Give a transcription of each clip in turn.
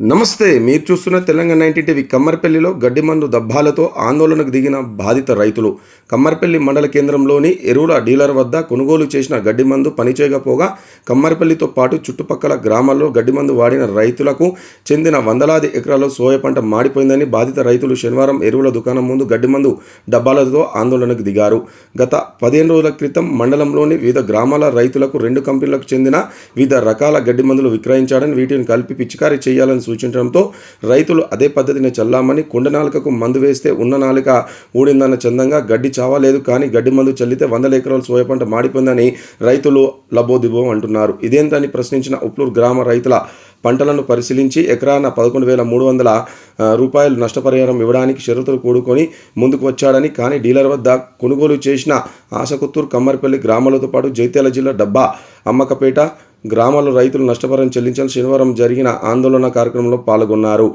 నమస్తే మీరు చూస్తున్న తెలంగాణ నైన్టీ టీవీ కమ్మర్పల్లిలో గడ్డి మందు దబ్బాలతో ఆందోళనకు దిగిన బాధిత రైతులు. కమ్మర్పల్లి మండల కేంద్రంలోని ఎరువుల డీలర్ వద్ద కొనుగోలు చేసిన గడ్డి మందు పనిచేయకపోగా కమ్మర్పల్లితో పాటు చుట్టుపక్కల గ్రామాల్లో గడ్డి మందు వాడిన రైతులకు చెందిన వందలాది ఎకరాల్లో సోయ పంట మాడిపోయిందని బాధిత రైతులు శనివారం ఎరువుల దుకాణం ముందు గడ్డి మందు డబ్బాలతో ఆందోళనకు దిగారు. గత పదిహేను రోజుల క్రితం మండలంలోని వివిధ గ్రామాల రైతులకు రెండు కంపెనీలకు చెందిన వివిధ రకాల గడ్డి మందులు విక్రయించాడని వీటిని కలిపి పిచికారీ చేయాలని సూచించడంతో రైతులు అదే పద్ధతిని చల్లామని కొండ నాలుకకు మందు వేస్తే ఉన్న నాలుక ఊడిందన్న చందంగా గడ్డి చావలేదు కానీ గడ్డి మందు చల్లితే వందల ఎకరాల సోయ పంట మాడిపోయిందని రైతులు లబోదిబో అంటున్నారు. ఇదేంటని ప్రశ్నించిన ఉప్లూరు గ్రామ రైతుల పంటలను పరిశీలించి ఎకరాన పదకొండు వేల మూడు వందల రూపాయలు నష్టపరిహారం ఇవ్వడానికి షరతులు కూడుకొని ముందుకు వచ్చాడని కానీ డీలర్ వద్ద కొనుగోలు చేసిన ఆశకుత్తూరు కమ్మరిపల్లి గ్రామాలతో పాటు జైత్యాల జిల్లా డబ్బా అమ్మకపేట గ్రామాల్లో రైతులు నష్టపరం చెల్లించాలని శనివారం జరిగిన ఆందోళన కార్యక్రమంలో పాల్గొన్నారు.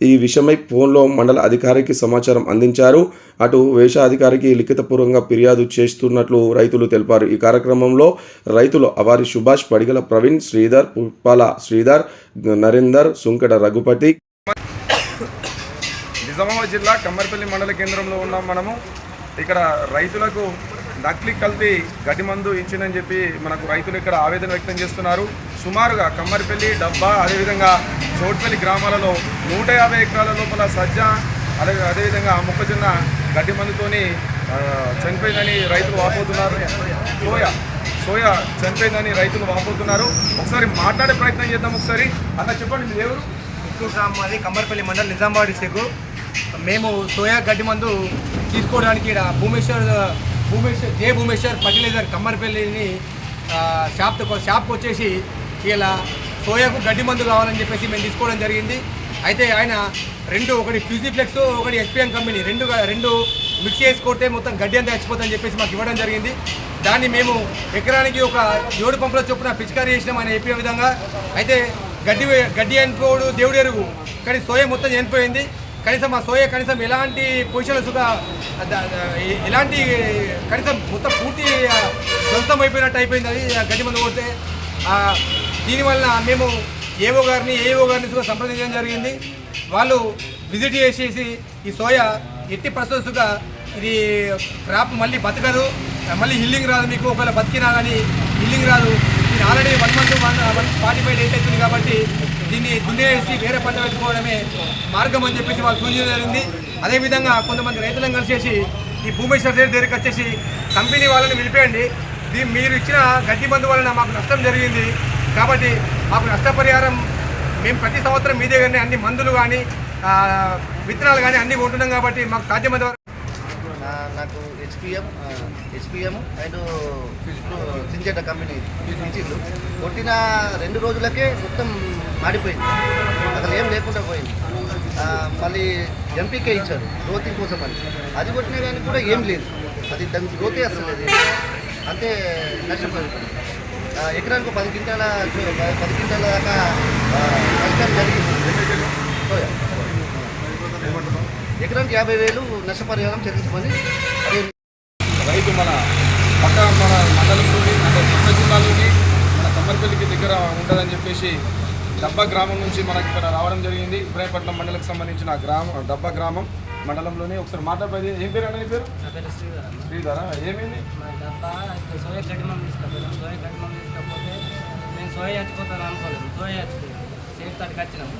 ఈ విషయమై ఫోన్లో మండల అధికారికి సమాచారం అందించారు. అటు వేష అధికారికి లిఖితపూర్వకంగా ఫిర్యాదు చేస్తున్నట్లు రైతులు తెలిపారు. ఈ కార్యక్రమంలో రైతులు అవారి సుభాష్ పడిగల ప్రవీణ్ శ్రీధర్ పుప్పాల శ్రీధర్ నరేందర్ సుంకట రఘుపతి. నిజామాబాద్ జిల్లా కమ్మర్పల్లి మండల కేంద్రంలో ఉన్నాం మనము. ఇక్కడ రైతులకు నకిలీ కల్తీ గడ్డి మందు ఇచ్చిందని చెప్పి మనకు రైతులు ఇక్కడ ఆవేదన వ్యక్తం చేస్తున్నారు. సుమారుగా కమ్మరిపల్లి డబ్బా అదేవిధంగా చోట్పల్లి గ్రామాలలో నూట యాభై ఎకరాల లోపల సజ్జ అదే అదేవిధంగా మొక్కజొన్న గడ్డి మందుతోని చనిపోయిందని రైతులు వాపోతున్నారు. సోయా సోయా చనిపోయిందని రైతులు వాపోతున్నారు. ఒకసారి మాట్లాడే ప్రయత్నం చేద్దాం ఒకసారి. అన్న చెప్పండి మీరు ఎవరు చిత్తూరు గ్రామం అది కమ్మరిపల్లి మండలం నిజామాబాద్ డిస్టిక్ మేము సోయా గడ్డి మందు తీసుకోవడానికి ఇక్కడ భూమేశ్వర్ భూమేశ్వర్ జే భూమేశ్వర్ ఫర్టిలైజర్ కమ్మర్పల్లిని షాప్ షాప్కి వచ్చేసి ఇలా సోయాకు గడ్డి మందు కావాలని చెప్పేసి మేము తీసుకోవడం జరిగింది. అయితే ఆయన రెండు ఒకటి ఫ్యూజీప్లెక్స్ ఒకటి ఎస్పిఎం కంపెనీ రెండు రెండు మిక్స్ చేసుకుంటే మొత్తం గడ్డి అంతా చచ్చిపోతుందని చెప్పేసి మాకు ఇవ్వడం జరిగింది. దాన్ని మేము ఎకరానికి ఒక ఏడు పంపుల చొప్పున పిచికారీ చేసినాం ఆయన చెప్పిన విధంగా. అయితే గడ్డి గడ్డి చనిపోడు దేవుడు ఎరుగు కానీ సోయ మొత్తం చనిపోయింది. కనీసం ఆ సోయ కనీసం ఎలాంటి పొజిషన్లో ఎలాంటి కనీసం మొత్తం పూర్తి సొంతం అయిపోయినట్టు అయిపోయింది అది గడ్డి మందు కొడితే. దీనివల్ల మేము ఏవో గారిని ఏవో గారిని సుగా సంప్రదించడం జరిగింది. వాళ్ళు విజిట్ చేసేసి ఈ సోయా ఎట్టి ప్రస్తుతగా ఇది క్రాప్ మళ్ళీ బతకదు. మళ్ళీ హిల్లింగ్ రాదు మీకు ఒకవేళ బతికినా కానీ హిల్లింగ్ రాదు. ఇది already one month one one forty five days అవుతుంది కాబట్టి దీన్ని దున్నేసి వేరే పంట పెట్టుకోవడమే మార్గం అని చెప్పేసి వాళ్ళు సూచన జరిగింది. అదేవిధంగా కొంతమంది రైతులను కలిసేసి ఈ భూమేశ్వర్ రెడ్డి దగ్గరికి వచ్చేసి కంపెనీ వాళ్ళని నిలిపేయండి దీ మీరు ఇచ్చిన గడ్డి మందు వలన మాకు నష్టం జరిగింది. కాబట్టి మాకు నష్టపరిహారం మేము ప్రతి సంవత్సరం మీ దగ్గరనే అన్ని మందులు కానీ విత్తనాలు కానీ అన్నీ కొంటున్నాం కాబట్టి మాకు సాధ్యమైన నాకు HPM HPM and Syngenta company ఇచ్చిండు కొట్టిన రెండు రోజులకే మొత్తం మాడిపోయింది. అసలు ఏం లేకుండా పోయింది. మళ్ళీ ఎంపీకే ఇచ్చారు. గ్రోతింగ్ కోసం అని. అది కొట్టినా కానీ కూడా ఏం లేదు. అది దానికి గ్రోతే అసలు లేదు. అంతే నష్టపోయింది. ఎకరానికి పది క్వింటాల పది క్వింటాల దాకా నష్టం జరిగింది. ఎకరానికి యాభై వేలు నష్టపరిహారం చెల్లించమని రైతు మన పక్క మన మండలంలోని నుండి కొత్త జిల్లాలోని మన కమ్మరిపల్లికి దగ్గర ఉంటుందని చెప్పేసి డబ్బా గ్రామం నుంచి మనకి ఇక్కడ రావడం జరిగింది. ఇబ్రాహీపట్నం మండలకు సంబంధించిన గ్రామం డబ్బా గ్రామం మండలంలోని ఒకసారి మాట్లాడేది ఏం పేరు అన్న నీ పేరు? శ్రీధర్ ఏమైంది? సోయ చచ్చిపోతాను అనుకోలేదు. సోయ చచ్చిపోయింది తడికి వచ్చినాము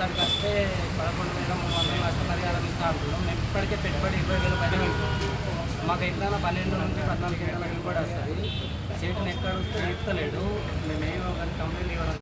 తడికి వస్తే పదకొండు వేల మూడు వందలు నష్టపరిహారం ఇస్తా మేము ఇప్పటికే పెట్టుబడి ఇరవై వేల పైన పెట్టుకున్నాం. మాకు ఎట్లా పన్నెండు నుంచి పద్నాలుగు వేల దిగుబడి వస్తుంది. చేతిని ఎక్కడ వస్తే ఇస్తలేడు మేము ఏమో కానీ కంపెనీ ఇవ్వడం